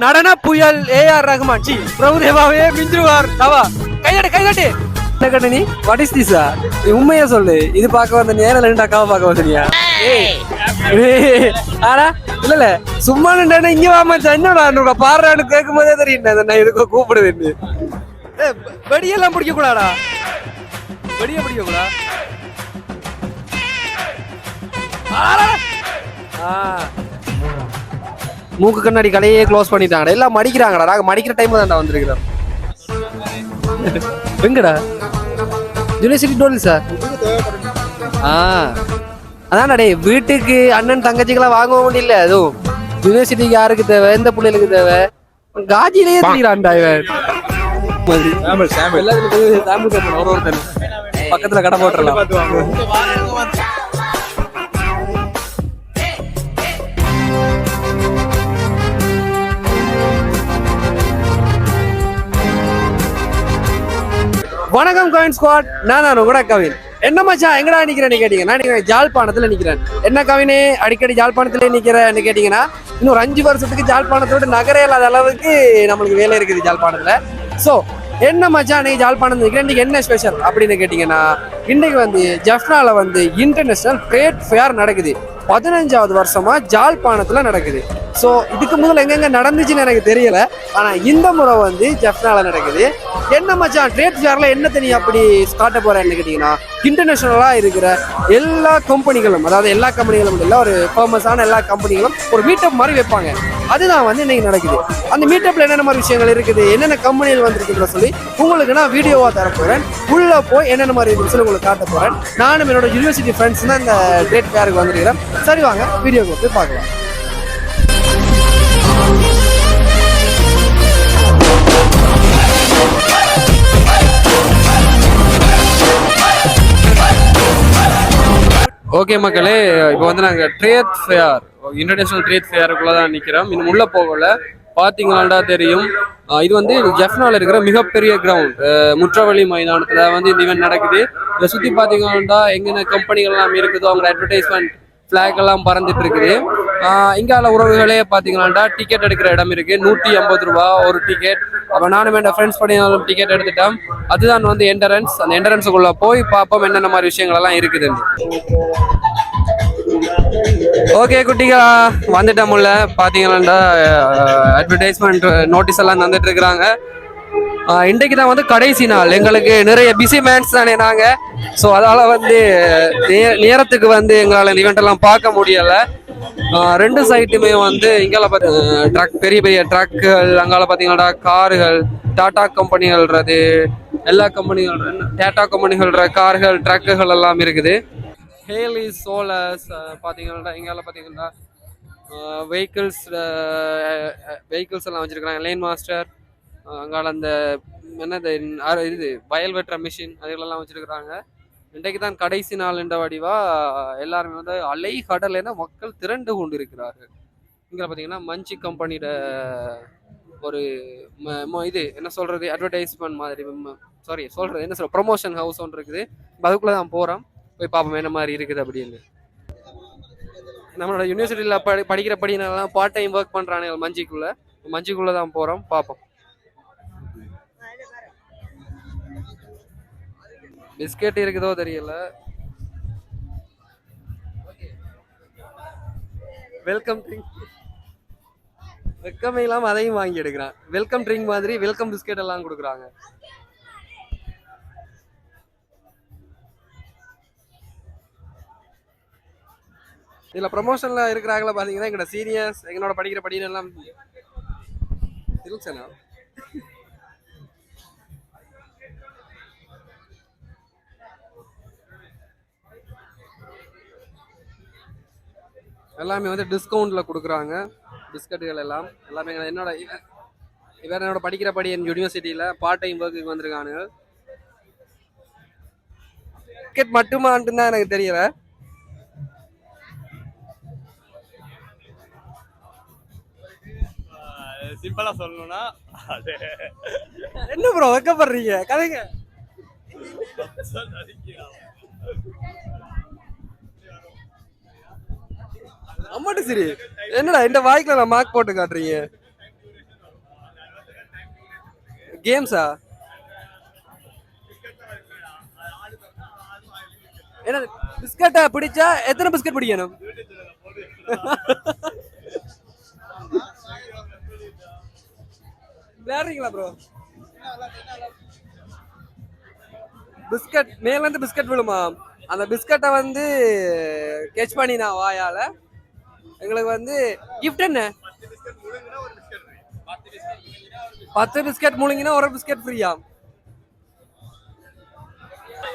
நடன புயல் A R Rahman. சி பிரபுதேவாவே மிஞ்சுவார். தவா. கைதட்டு கைதட்டு என்ன நீ வாட் இஸ் திஸ் நீ உண்மையா சொல்லு? இது பார்க்க வந்த நேரம் ரெண்டு அக்காவை பார்க்க வந்தனியா ஆனா இல்ல இல்ல. சும்மா நின்றா இங்க வாமா என்னடா உங்க பாடுறான்னு கேட்கும் போதே தெரியும். நான் இதுக்கு கூப்பிடுவேன்னு. வெடியெல்லாம் பிடிக்க கூடாடா வெடிய பிடிக்க கூடா மூக்கு கண்ணாடி கடையே க்ளோஸ் பண்ணிட்டாங்கடா. எல்லாம் மடிக்கிறாங்கடா. நாங்க மடிக்கிற டைம் தான்டா வந்திருக்கிறோம் எங்கடா? யூனிவர்சிட்டி டோல் சார் ஆ. அதான்டா டேய் வீட்டுக்கு அண்ணன் தங்கச்சிக்கெல்லாம் வாங்க முடியல அதுவும் யூனிவர்சிட்டிக்கு யாருக்கு தேவை? எந்த பிள்ளைகளுக்கு தேவை? காஜிலேயே தெரியுறான்டா இவன். பக்கத்துல கடை போட்டுறலாம். வணக்கம் கவின் ஸ்குவாட். நான் நான் கூட கவின். என்ன மச்சான் எங்கடா நிக்கிறேன்னு கேட்டீங்க? நான் நிக்கிறேன் ஜாழ்ப்பாணத்துல நிக்கிறேன். என்ன கவினே அடிக்கடி ஜாழ்ப்பாணத்துல நிக்கிறேன்னு கேட்டீங்கன்னா இன்னும் ஒரு அஞ்சு வருஷத்துக்கு ஜாழ்ப்பாணத்தோட நகரே இல்லாத அளவுக்கு நம்மளுக்கு வேலை இருக்குது ஜாழ்ப்பாணத்துல. சோ என்ன மச்சான் இன்னைக்கு ஜாழ்ப்பாணம் நிக்கிறேன் இன்னைக்கு என்ன ஸ்பெஷல் அப்படின்னு கேட்டீங்கன்னா இன்னைக்கு வந்து ஜஃப்னால வந்து இன்டர்நேஷனல் ட்ரேட் ஃபேர் நடக்குது. பதினஞ்சாவது வருஷமா ஜாழ்ப்பாணத்துல நடக்குது. ஸோ இதுக்கு முதல்ல எங்கெங்க நடந்துச்சுன்னு எனக்கு தெரியல. ஆனால் இந்த முறை வந்து ஜெஃப்னால நடக்குது. என்ன மச்சான் ட்ரேட் ஃபேரில் என்ன தனி அப்படி காட்ட போறேன்னு கேட்டிங்கன்னா இன்டர்நேஷ்னலாக இருக்கிற எல்லா கம்பெனிகளும் அதாவது எல்லா கம்பெனிகளும் இல்லை ஒரு ஃபேமஸான எல்லா கம்பெனிகளும் ஒரு மீட்டப் மாதிரி வைப்பாங்க. அதுதான் வந்து இன்னைக்கு நடக்குது. அந்த மீட்டப்பில் என்னென்ன மாதிரி விஷயங்கள் இருக்குது என்னென்ன கம்பெனிகள் வந்திருக்குன்ற சொல்லி உங்களுக்கு நான் வீடியோவாக தரப்போகிறேன் உள்ளே போய் என்னென்ன மாதிரி இருக்குன்னு சொல்லி உங்களுக்கு காட்ட போகிறேன் நானும் என்னோட யூனிவர்சிட்டி ஃப்ரெண்ட்ஸ் தான் இந்த ட்ரேட் ஃபேருக்கு வந்திருக்கிறேன் சரி வாங்க வீடியோ கொடுத்து பார்க்கலாம். ஓகே மக்களே இப்போ வந்து நாங்கள் ட்ரேத் ஃபேர் இன்டர்நேஷனல் ட்ரேட் ஃபேருக்குள்ளே தான் நிற்கிறோம் இன்னும் உள்ள போகல. பார்த்தீங்களாண்டா தெரியும். இது வந்து ஜெஃப்னால இருக்கிற மிகப்பெரிய கிரவுண்ட் முற்றவழி மைதானத்தில் வந்து இந்த இவன் நடக்குது. இதை சுற்றி பார்த்தீங்களாண்டா எங்கென்ன கம்பெனிகள்லாம் இருக்குதோ அவங்க அட்வர்டைஸ்மெண்ட் ஃப்ளாக் எல்லாம் பறந்துட்டு இருக்குது. இங்கால உறவுகளே பார்த்தீங்களாண்டா டிக்கெட் எடுக்கிற இடம் இருக்கு. நூற்றி ஐம்பது ரூபா ஒரு டிக்கெட் அப்போ நானும் என் ஃப்ரெண்ட்ஸ் பண்ணினாலும் டிக்கெட் எடுத்துட்டோம். அதுதான் வந்து என்ட்ரன்ஸ் அந்த என்ட்ரன்ஸுக்குள்ள போய் பார்ப்போம் என்னென்ன மாதிரி விஷயங்கள் எல்லாம் இருக்குது ஓகே குட்டிகளா வந்துட்டோம் உள்ள பார்த்தீங்களாண்டா அட்வர்டைஸ்மெண்ட் நோட்டீஸ் எல்லாம் தந்துட்டு இருக்கிறாங்க. இன்றைக்கு தான் வந்து கடைசி நாள். எங்களுக்கு நிறைய பிஸி மேன்ஸ் தானே நாங்கள் ஸோ அதனால் வந்து நே- நேரத்துக்கு வந்து எங்களால் இந்த எல்லாம் பார்க்க முடியலை. ரெண்டு சைட்டுமே வந்து இங்கால ட்ரக் பெரிய பெரிய ட்ரக்குகள் அங்கால பார்த்தீங்கன்னா கார்கள் டாடா கம்பெனிகள்ன்றது எல்லா கம்பெனிகள் டாடா கம்பெனிகள்ன்ற கார்கள் ட்ரக்குகள் எல்லாம் இருக்குது. ஹேலி சோலர்ஸ் பார்த்தீங்கன்னா இங்கால பார்த்தீங்கன்னா வெஹிக்கிள்ஸ் வெஹிக்கிள்ஸ் எல்லாம் வச்சிருக்கிறாங்க. லைன் மாஸ்டர் அங்கால அந்த என்னது இது வயல் வெட்டுற மிஷின் அதுகளெல்லாம் வச்சிருக்கிறாங்க. இன்றைக்கு தான் கடைசி நாள் என்ற வடிவா எல்லாருமே வந்து அலை கடல் என மக்கள் திரண்டு கொண்டு இருக்கிறார்கள் இங்கே பார்த்தீங்கன்னா மஞ்சி கம்பெனியோட ஒரு இது என்ன சொல்றது அட்வர்டைஸ்மெண்ட் மாதிரி சாரி சொல்றது என்ன சொல்ற ப்ரொமோஷன் ஹவுஸ் ஒன்று இருக்குது. அதுக்குள்ளே தான் போகிறோம் போய் பார்ப்போம் என்ன மாதிரி இருக்குது அப்படின்னு. நம்மளோட யூனிவர்சிட்டியில் படி படிக்கிற படினெல்லாம் பார்ட் டைம் ஒர்க் பண்ணுறானுங்க மஞ்சிக்குள்ளே. மஞ்சிக்குள்ளே தான் போகிறோம் பார்ப்போம் பிஸ்கெட் இருக்குதோ தெரியல. வெல்கம் ட்ரிங்க் வெக்கமே இல்லாமல் அதையும் வாங்கி எடுக்கிறான். வெல்கம் ட்ரிங்க் மாதிரி வெல்கம் பிஸ்கெட் எல்லாம் கொடுக்குறாங்க. இதில் ப்ரமோஷனில் இருக்கிறாங்களா பார்த்தீங்கன்னா எங்களோட சீனியர்ஸ் எங்களோட படிக்கிற படின்னு எல்லாம் திருச்சனா எல்லாமே வந்து டிஸ்கவுண்ட்ல கொடுக்குறாங்க. பிஸ்கட்டுகள் எல்லாம். எல்லாமே என்னோட இவ- இவர் என்னோட படிக்கிற படி என் யூனிவர்சிட்டியில பார்ட் டைம் ஒர்க்குக்கு வந்திருக்கானுங்க. டிக்கெட் மட்டுமான்ட்டு தான் எனக்கு தெரியல. சிம்பிளா சொல்லணும்னா என்ன ப்ரோ வெக்கப்படுறீங்க? கதைங்க. அம்மாட்ட சரி. என்னடா இந்த வாய்க்குல நான் மார்க் போட்டு காட்டுறீங்க? கேம்ஸா என்ன பிஸ்கட்டை பிடிச்சா எத்தனை பிஸ்கட் பிடிக்கணும்? விளையாடுறீங்களா ப்ரோ பிஸ்கட் மேலேருந்து பிஸ்கட் விழுமா? அந்த பிஸ்கட்டை வந்து கேட்ச் பண்ணினா வாயால் வாயால. எங்களுக்கு வந்து கிஃப்ட் என்ன? பத்து பிஸ்கட் முழுங்கினா ஒரு பிஸ்கட் ஃப்ரீயா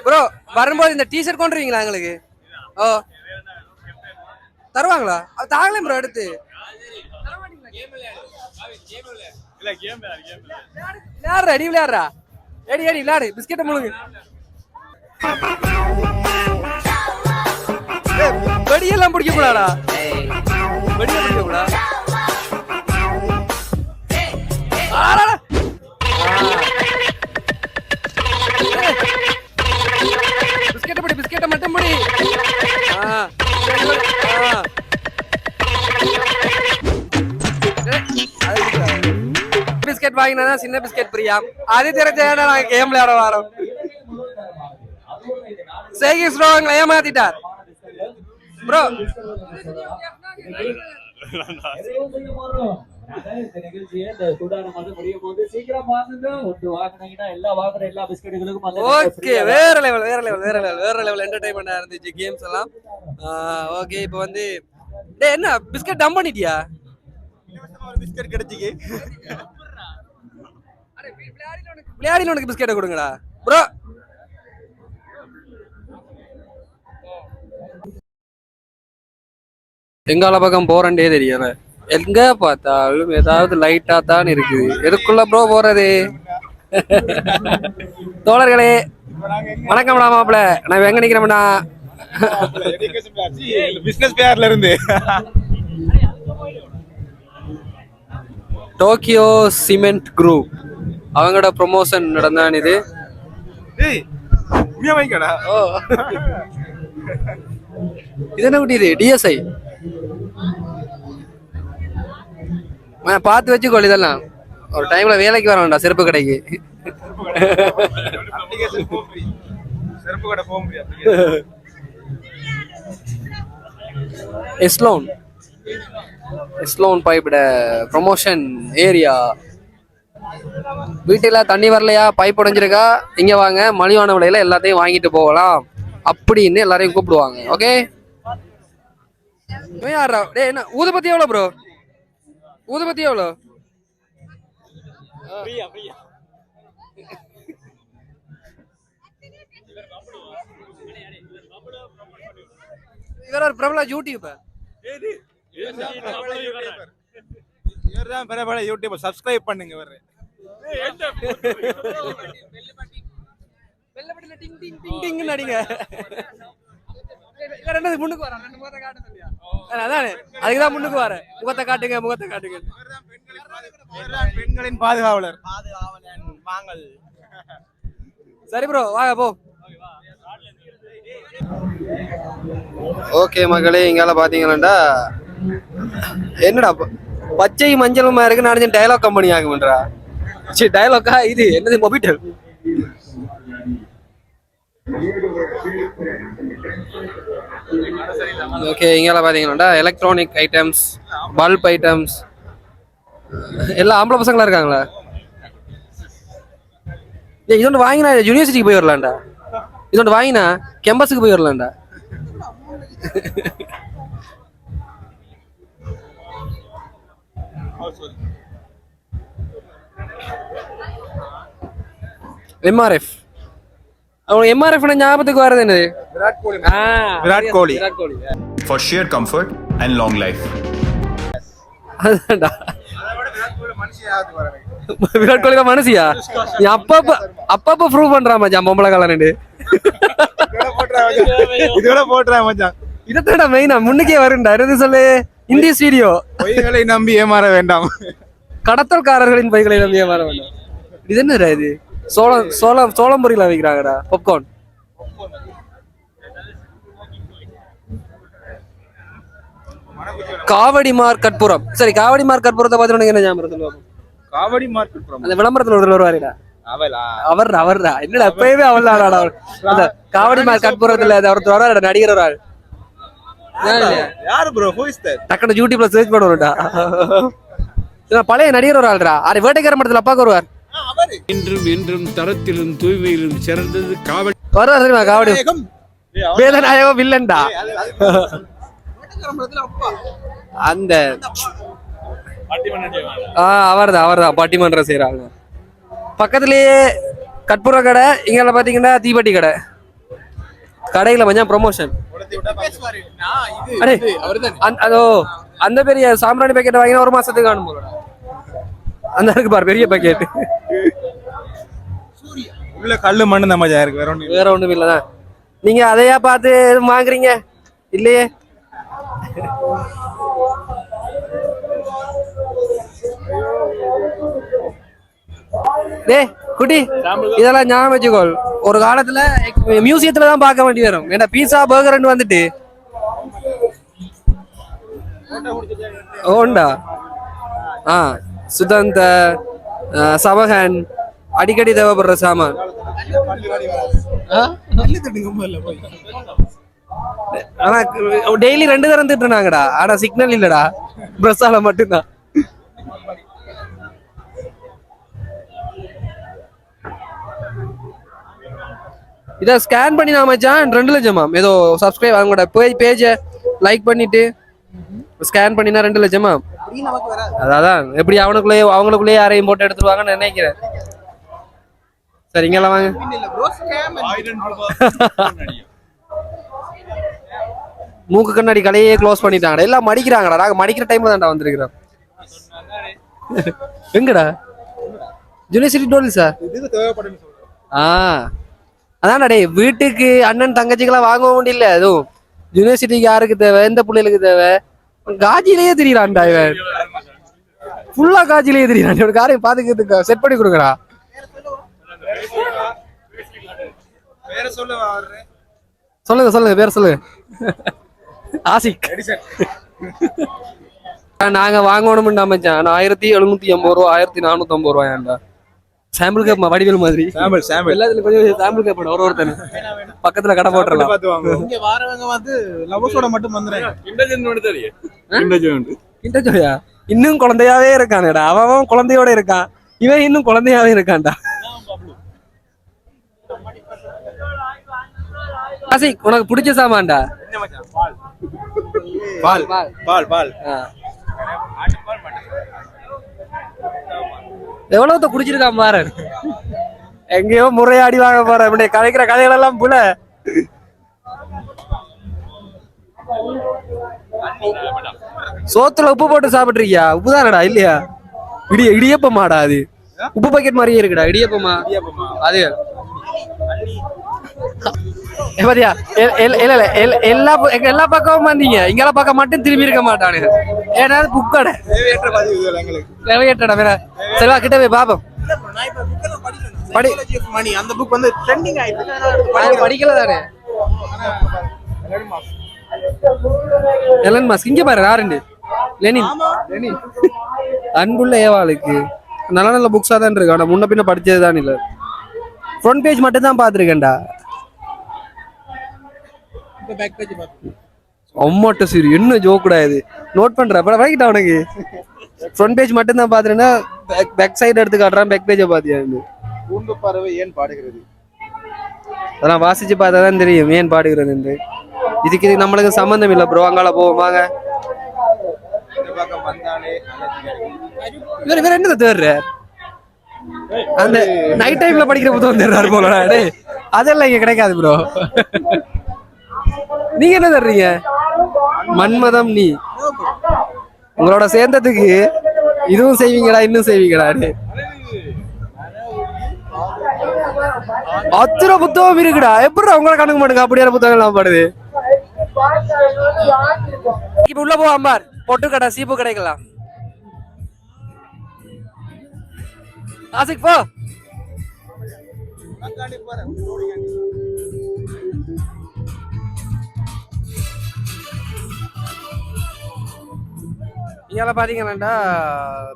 ப்ரோ வரும்போது இந்த டிஷர்ட் கொண்டுருவீங்களா எங்களுக்கு? ஓ. தருவாங்களா? அது தாங்களே ப்ரோ எடுத்து. விளையாடுற அடி விளையாடுறா? ஏடி ஏடி விளையாடு பிஸ்கெட்டை முழுங்கு. வெடியெல்லாம் பிடிக்க கூடாடா வெடியை பிடிக்க கூடா ஆடாடா. ஆ. பிஸ்கெட்டை பிடி பிஸ்கெட்டை மட்டும் பிடி ஆ ஆ. ஏய், அது பிடிக்காது. பிஸ்கெட் வாங்கினா தான் சின்ன பிஸ்கெட் பிரியா அது தெரிஞ்சா நாங்க கேம் விளையாட வரோம் சேகி ஸ்லோவங்களை ஏமாத்திட்டார் ப்ரோ இந்த நிகழ்ச்சியை இந்த சூடான மது முடியும் போது சீக்கிரம் வாங்குங்க ஒன்று வாங்குனீங்கன்னா எல்லா வாங்குற எல்லா பிஸ்கட்டுகளுக்கும் அந்த ஓகே வேற லெவல் வேற லெவல் வேற லெவல் வேற லெவல் என்டர்டைன்மெண்டா இருந்துச்சு கேம்ஸ் எல்லாம். ஓகே இப்போ வந்து டேய் என்ன பிஸ்கட் டம்ப் பண்ணிட்டியா? பிஸ்கட் கிடைச்சிக்கு. விளையாடில உனக்கு பிஸ்கெட்டை கொடுங்கடா. ப்ரோ எங்கால பக்கம் போறேன்டே தெரியல எங்க பார்த்தாலும் ஏதாவது லைட்டா தான் இருக்குது. எதுக்குள்ள ப்ரோ போறது? தோழர்களே வணக்கம்டா மாப்பிள. நான் எங்க நிக்கிறேன்டா? பிசினஸ் பேர்ல இருந்து. டோக்கியோ சிமெண்ட் குரூப் அவங்களோட ப்ரொமோஷன் நடந்தான் இது இது என்ன குட்டி இது? டிஎஸ்ஐ பார்த்து வச்சுக்கோ இதெல்லாம். ஒரு டைம்ல வேலைக்கு வர வேண்டாம் செருப்பு கடைக்கு. செருப்பு கடை போக முடியாது எஸ்லோன் எஸ்லோன் பைப்போட ப்ரொமோஷன் ஏரியா வீட்டில் தண்ணி வரலையா? பைப் உடைஞ்சிருக்கா? இங்க வாங்க மலிவான விலையில் எல்லாத்தையும் வாங்கிட்டு போகலாம். அப்படின்னு எல்லாரையும் கூப்பிடுவாங்க ஓகே யாரா டேய் என்ன ஊதுபத்தி எவ்வளோ ப்ரோ ஊதுபத்தி எவ்வளோ இவர் ஒரு பிரபல யூடியூபர் இவர் தான் பெரிய பெரிய யூடியூப் சப்ஸ்கிரைப் பண்ணுங்க இவர். வெள்ளப்பட்டில டிங் டிங் டிங் டிங்னு அடிங்க. இவர் என்னது முன்னுக்கு வரா ரெண்டு முகத்தை காட்ட சொல்லியா? அதானே அதுக்கு தான் முன்னுக்கு வர முகத்தை காட்டுங்க முகத்தை காட்டுங்க. பெண்களின் பாதுகாவலர். பாதுகாவலன் வாங்கல். சரி ப்ரோ வாங்க போ. ஓகே மக்களே இங்கால பாத்தீங்கன்னா என்னடா பச்சை மஞ்சளுமா இருக்கு நான் டயலாக் கம்பெனி ஆகும்ன்றா. சரி டயலாக்கா இது? என்னது மொபிட்டல் ஓகே இங்கால பாத்தீங்கன்னா எலக்ட்ரானிக் ஐட்டம்ஸ் பல்ப் ஐட்டம்ஸ் எல்லாம் ஆம்பளை பசங்களா இருக்காங்களா? ஏய் இதொன்று வாங்கினா யூனிவர்சிட்டிக்கு போய் வரலாம்டா. இதொன்று வாங்கினா கேம்பஸுக்கு போய் வரலாம்டா. எம்ஆர்எஃப் அவனுக்கு எம்ஆர்எஃப் ஞாபகத்துக்கு வர்றது என்னது? விராட் கோலி ஆ, விராட் கோலி. விராட் கோலி. For sheer comfort and long life. அதுதான்டா. விராட் கோலி தான் மனசியா நீ அப்பப்ப அப்பப்ப ப்ரூவ் பண்றான் மச்சான் பொம்பளை கலரண்டு இதோட போட்டுறா மச்சான். இதோட போட்டுறா மச்சான். இதத்தோட மெயினா முன்னுக்கே வருண்டா இருந்து சொல்லு. இந்திய ஸ்டீடியோ பொய்களை நம்பி ஏமாற வேண்டாம். கடத்தல்காரர்களின் பைகளை நம்பியே வர வேண்டாம். இது என்னடா இது? சோளம் சோளம் சோளம் பொரியல வைக்கிறாங்கடா. பாப்கார்ன் காவடி மார் கற்பூரம் சரி காவடி மார் கற்பூரத்தை பார்த்து உனக்கு என்ன ஞாபகம். காவடி மார்க்கெட் அந்த விளம்பரத்துல ஒருத்தர் வருவாருடா. அவர் அவர்டா. என்னடா எப்பயுமே அவள் தான் அவர். அந்த காவடி மார் கட்புறத்துல அது ஒருத்தர் வராரு நடிகர் ஒரு ஆள்? யாரு? ப்ரோ ஹூ இஸ் தட் டக்குனு யூடியூப்ல சர்ச் பண்ணுவோம்டா பழைய நடிகர் ஒரு ஆள்டா. அது வேட்டைக்கார மடத்துல அப்பாக்கு வருவார். இன்றும் என்றும் தரத்திலும் தூய்மையிலும் சிறந்தது காவல். தெரியுமா காவடி? வேதநாயகம் வில்லன்டா? அந்த ஆ அவர்தான் அவர்தான் பட்டிமன்றம் செய்யறாங்க பக்கத்துலயே கற்பூர கடை இங்க பாத்தீங்கன்னா தீப்பெட்டி கடை. கடையில கொஞ்சம் ப்ரொமோஷன் அதோ அந்த பெரிய சாம்பிராணி பேக்கெட் வாங்கினா ஒரு மாசத்துக்கு காணும் போல அந்த இருக்கு பாரு பெரிய பேக்கெட் உள்ள கல்லு மண்ணு தான் மஜா இருக்கு. வேற ஒண்ணு வேற ஒண்ணும் இல்லதான் நீங்க அதையா பார்த்து எதுவும் வாங்குறீங்க? இல்லையே? டே குட்டி இதெல்லாம் ஞாபகம் வச்சுக்கோ ஒரு காலத்துல மியூசியத்துல தான் பார்க்க வேண்டி வரும். ஏன்னா பீஸா பர்கர்னு வந்துட்டு. ஓண்டா ஆ சுதந்த சபகன் அடிக்கடி தேவைப்படுற சாமான். ஆனா டெய்லி ரெண்டு தரம் திட்டுனாங்கடா. ஆனா சிக்னல் இல்லடா. பிரஸ்ஸால மட்டும்தான். இதை ஸ்கேன் பண்ணி நான் மச்சான் ரெண்டு லட்சமாம் ஏதோ சப்ஸ்கிரைப் அவங்களோட பேஜ் பேஜை லைக் பண்ணிட்டு ஸ்கேன் பண்ணினா ரெண்டு லட்சமா? அதான். எப்படி அவனுக்குள்ளேயே அவங்களுக்குள்ளேயே யாரையும் போட்டு எடுத்துருவாங்கன்னு நினைக்கிறேன். சரி இங்கெல்லாம் வாங்க. மூக்கு கண்ணாடி கடையே க்ளோஸ் பண்ணிட்டாங்கடா. எல்லாம் மடிக்கிறாங்கடா. நாங்க மடிக்கிற டைம்ல தான்டா வந்திருக்கிறோம். எங்கடா? யூனிவர்சிட்டி டோல் சார் இதுக்கு தேவைப்படுன்னு சொல்றேன் ஆ. அதான்டா டேய் வீட்டுக்கு அண்ணன் தங்கச்சிக்கெல்லாம் வாங்கவும் முடியல அதுவும் யூனிவர்சிட்டிக்கு யாருக்கு தேவை? எந்த பிள்ளைகளுக்கு தேவை? காஜிலேயே தெரியலான்டா இவன். ஃபுல்லா காஜிலேயே தெரியலான் இவன் காரையும் பாத்துக்கிறதுக்கு செட் பண்ணி வர்றேன் சொல்லுங்க சொல்லுங்க பேர் சொல்லுங்க. ஆசிக். நாங்க வாங்கணும்னு மச்சான். நான் ஆயிரத்தி எழுநூத்தி எண்பது ரூபா ஆயிரத்தி நானூத்தி ஐம்பது ரூபாயாண்டா சாம்பிள் கேப் வடிவேல் மாதிரி. சாம்பிள் சாம்பிள் எல்லாத்துலயும் கொஞ்சம் சாம்பிள் கேப் ஒரு ஒருத்தன். பக்கத்துல கடை போட்டுறலாம். இங்க வாரவங்க வந்து லவ்வர்ஸோட மட்டும் வந்துறாங்க கிண்டச்சோயா இன்னும் குழந்தையாவே இருக்கானேடா. அவன் குழந்தையோட இருக்கான். இவன் இன்னும் குழந்தையாவே இருக்கான்டா. ஆசிக் உனக்கு பிடிச்ச சாமான்டா? பால். பால். பால் பால். ஆ. எவ்வளவு குடிச்சிருக்கான் பாரு. எங்கேயோ முறையாடி வாங்க போற இப்படி கதைக்கிற கதைகள் எல்லாம் புல. சோத்துல உப்பு போட்டு சாப்பிட்டுருக்கியா? உப்பு தானடா இல்லையா? இடிய இடியப்பமாடா அது. உப்பு பாக்கெட் மாதிரியே இருக்குடா இடியப்பமா. அது. பாத்தியா? இல்ல இல்ல எல்லா எல்லா பக்கமும் வந்தீங்க. இங்கெல்லாம் பக்கம் மட்டும் திரும்பி இருக்க மாட்டானுங்க. ஏன்னா புக்கடை. தேவையற்ற வேற சரி கிட்ட போய் பாப்போம். படி மணி அந்த புக் வந்து ட்ரெண்டிங் ஆயிடுச்சு படிக்கல தானே? Elon Musk. இங்க பாரு யாருண்டு லெனின். அன்புள்ள ஏவாளுக்கு. நல்ல நல்ல புக்ஸா தான் இருக்கு. முன்ன பின்ன படிச்சது தான் இல்ல. ஃப்ரண்ட் பேஜ் மட்டும் தான் பாத்துருக்கேன்டா அம்மாட்ட சரி என்ன ஜோக்குடா இது? நோட் பண்ற அப்புறம் வாங்கிட்டா உனக்கு. ஃப்ரண்ட் பேஜ் மட்டும் தான் பாத்துறேன்னா பேக் சைடு எடுத்து காட்டுறான் பேக் பேஜை பாத்தியா இது கூண்டு பறவை ஏன் பாடுகிறது? அதெல்லாம் வாசிச்சு பார்த்தா தான் தெரியும் ஏன் பாடுகிறது என்று. இதுக்கு இது நம்மளுக்கு சம்மந்தம் இல்லை ப்ரோ அங்கால போவோம் வாங்க. இவர் என்ன தேர்ற அந்த நைட் டைம்ல படிக்கிற புத்தகம் தேர்றாரு போல டேய். அதெல்லாம் இங்க கிடைக்காது ப்ரோ நீங்க என்ன தர்றீங்க? மன்மதம் நீ. உங்களோட சேர்ந்ததுக்கு இதுவும் செய்வீங்கடா இன்னும் செய்வீங்கடா அத்திர அத்தனை புத்தகம் இருக்குடா. எப்படி உங்களை கணக்கு மாட்டுங்க அப்படியான புத்தகம் எல்லாம் பாடுது. இப்ப உள்ள போ அம்பார். பொட்டு கடை சீப்பு கடைக்கலாம் ஆசிக் போ. இதில் பாத்தீங்கன்னா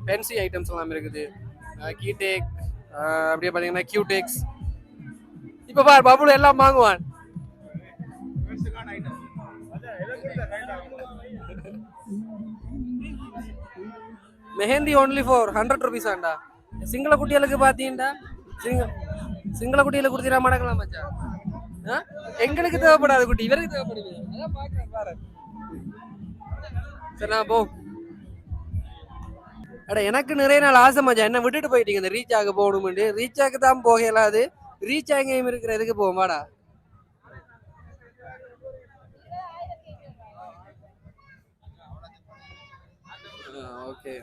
பென்சி ஐட்டம்ஸ் எல்லாமே இருக்குது. கீடேக் அப்படியே பார்த்தீங்கன்னா கியூடேக்ஸ் இப்போ பார் பபுல் எல்லாம் வாங்குவான். Mehndi only four hundred rupees ஆண்டா. சிங்கள குட்டிகளுக்கு பார்த்தீங்கடா சிங்க சிங்கள குட்டியில கொடுத்தீரா மடக்கலாம் மச்சா. எங்களுக்கு தேவைப்படாது குட்டி இவருக்கு தேவைப்படுது. அதான் பாரு. சரி நான் போ. அட எனக்கு நிறைய நாள் ஆசை மச்சான். என்ன விட்டுட்டு போயிட்டீங்க. இந்த ரீச் ஆக போகணும்னு ரீச் ஆக தான் போக இயலாது ரீச் ஆகியும் இருக்கிற இதுக்கு போவாடா ஓகே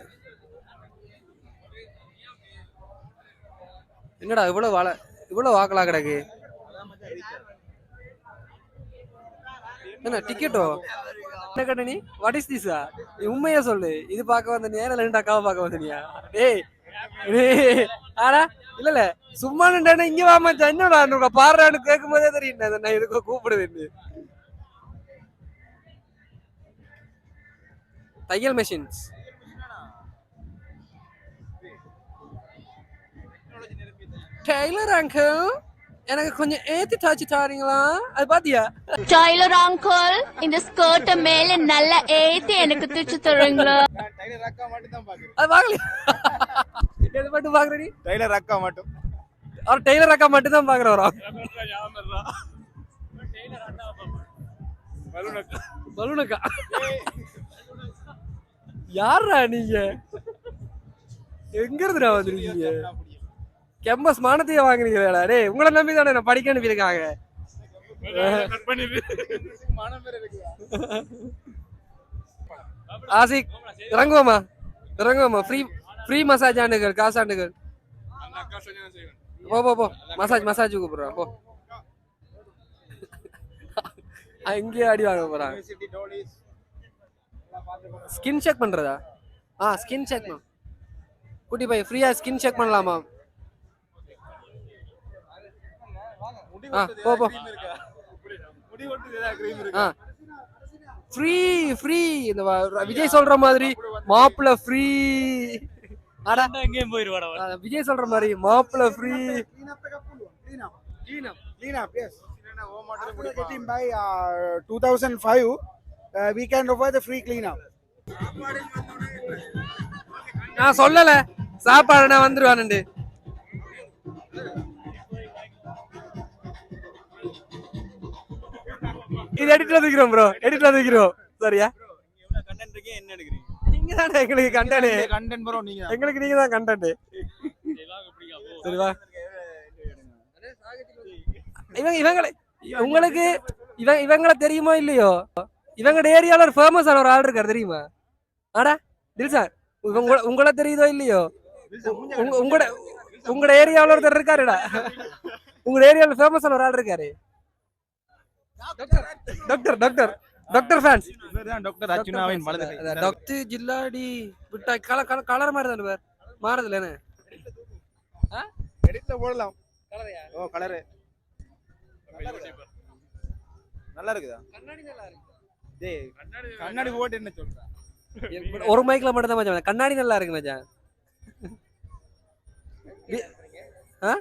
என்னடா இவ்வளோ வள இவ்வளோ வாக்கலா கிடக்கு? என்ன டிக்கெட்டோ என்ன நீ வாட் இஸ் திஸா நீ உண்மையா சொல்லு. இது பார்க்க வந்த நீ ஏன் ரெண்டு அக்காவை பார்க்க வந்தனியா டேய் டேய், ஆடா இல்ல இல்ல. சும்மா நின்றானே இங்க வா மச்சான். என்னடா உனக்கு பாடுறான்னு கேட்கும் போதே தெரியும். நான் இதுக்கு கூப்பிடுவேன்னு தையல் மெஷின்ஸ் டெய்லர் அங்கிள் எனக்கு கொஞ்சம் ஏத்தி தாச்சு தாரீங்களா? அது பாத்தியா? டைலர் அங்கிள் இந்த ஸ்கர்ட்ட மேல நல்லா ஏத்தி எனக்கு தூச்சு தருவீங்களா டைலர் அக்கா மட்டும் தான் பாக்குறேன். அது பார்க்கலையா எது மட்டும் பாக்குற நீ டைலர் அக்கா மட்டும். அவர் டெய்லர் அக்கா மட்டும் தான் பாக்குறவரா? பலூனக்கா யாரா நீங்க? எங்க இருந்துடா வந்திருக்கீங்க? கெம்பஸ் மானத்தையே வாங்குறீங்களா டே உங்களை நம்பி தானே நான் படிக்க அனுப்பியிருக்காங்க. ஆசிக் இறங்குவோமா? இறங்குவோமா? ஃப்ரீ ஃப்ரீ மசாஜ் ஆண்டுகள் காசாண்டுகள் போ போ போ. மசாஜ் மசாஜ் கூப்பிடுறா. போ. அங்கேயே அடி வாங்க போறாங்க ஸ்கின் செக் பண்றதா? ஆ ஸ்கின் செக் குட்டி பை ஃப்ரீயா ஸ்கின் செக் பண்ணலாமா? ஆ போ போ. முடி ஒட்டுது கிரீம் இருக்கு? ஆ. ஃப்ரீ ஃப்ரீ இந்த விஜய் சொல்ற மாதிரி மாப்பிள்ள ஃப்ரீ அட எங்கேயும் போயிருவாடா விஜய் சொல்ற மாதிரி மாப்பிள்ள free by uh, 2005, uh, we can offer the free clean up. நான் சொல்லல. சாப்பாடு நான் வந்துருவானுண்டு இது எடிட்ல தூக்கிறோம் ப்ரோ எடிட்ல தூக்கிறோம் சரியா கண்டென்ட் இருக்கே என்ன எடுக்கிறீங்க நீங்க தானே எங்களுக்கு கண்டனே கண்டென்ட் ப்ரோ நீங்க. எங்களுக்கு நீங்க தான் கண்டன்ட் சரிவா இவங்க இவங்களை உங்களுக்கு இவங்க இவங்கள தெரியுமோ இல்லையோ? இவங்க ஏரியால ஒரு ஃபேமஸான ஒரு ஆள் இருக்காரு தெரியுமா? ஆடா தில்சார் உங்க உங்களை தெரியுதோ இல்லையோ? உங்க உங்களோட உங்களோட ஏரியாவில் ஒருத்தர் இருக்காருடா. உங்க ஏரியாவில் ஃபேமஸான ஒரு ஆள் இருக்காரு. டாக்டர் டாக்டர் டாக்டர் ஃபேன்ஸ் இவர்தான் டாக்டர் அர்ச்சுனாவின் வலது கை. டாக்டர் ஜில்லாடி விட்டா கல கல கலர் மாதிரி தானே பேர்? மாறுதுல என்ன? எடிட்ல போடலாம். ஓ கலரு நல்லா இருக்குதா? டேய் கண்ணாடி போட்டு என்ன சொல்ற? ஒரு மைக்ல மட்டும் தான் மச்சான். கண்ணாடி நல்லா இருக்கு மச்சான். ஆ?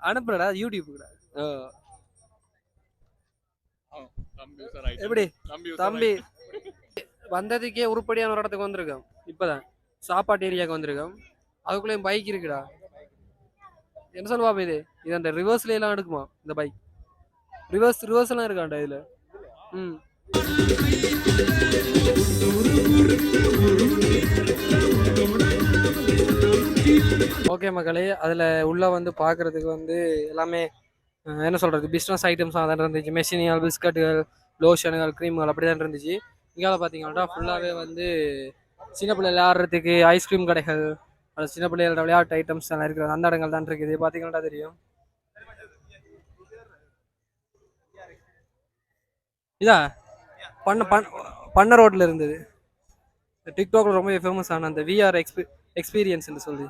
அனுப்புறடா யூடியூப்டா எப்படி? தம்பி வந்ததுக்கே உருப்படியான ஒரு இடத்துக்கு வந்திருக்கோம் இப்பதான். சாப்பாட்டு ஏரியாவுக்கு வந்திருக்கோம் அதுக்குள்ளேயும் பைக் இருக்குடா. என்ன சொல்லுவா இது? இது அந்த ரிவர்ஸ்ல எல்லாம் எடுக்குமா? இந்த பைக் ரிவர்ஸ் ரிவர்ஸ் எல்லாம் இருக்காண்டா இதுல. ம். ஓகே மக்களே அதில் உள்ளே வந்து பார்க்குறதுக்கு வந்து எல்லாமே என்ன சொல்கிறது பிஸ்னஸ் ஐட்டம்ஸ் தான் இருந்துச்சு. மெஷினியல் பிஸ்கட்டுகள் லோஷனுகள் க்ரீம்கள் அப்படி தான் இருந்துச்சு. இங்கால பார்த்தீங்கன்னா ஃபுல்லாகவே வந்து சின்ன பிள்ளை விளையாடுறதுக்கு ஐஸ்கிரீம் கடைகள் அது சின்ன பிள்ளைகளோட விளையாட்டு ஐட்டம்ஸ் எல்லாம் இருக்கிறது அந்த இடங்கள் தான் இருக்குது. பார்த்தீங்கன்னா தெரியும். இதா பண்ண பண் பண்ண ரோட்டில் இருந்தது. டிக்டாக்ல ரொம்ப ஃபேமஸ் ஆன அந்த விஆர் எக்ஸ்பீ எக்ஸ்பீரியன்ஸ்னு சொல்லி.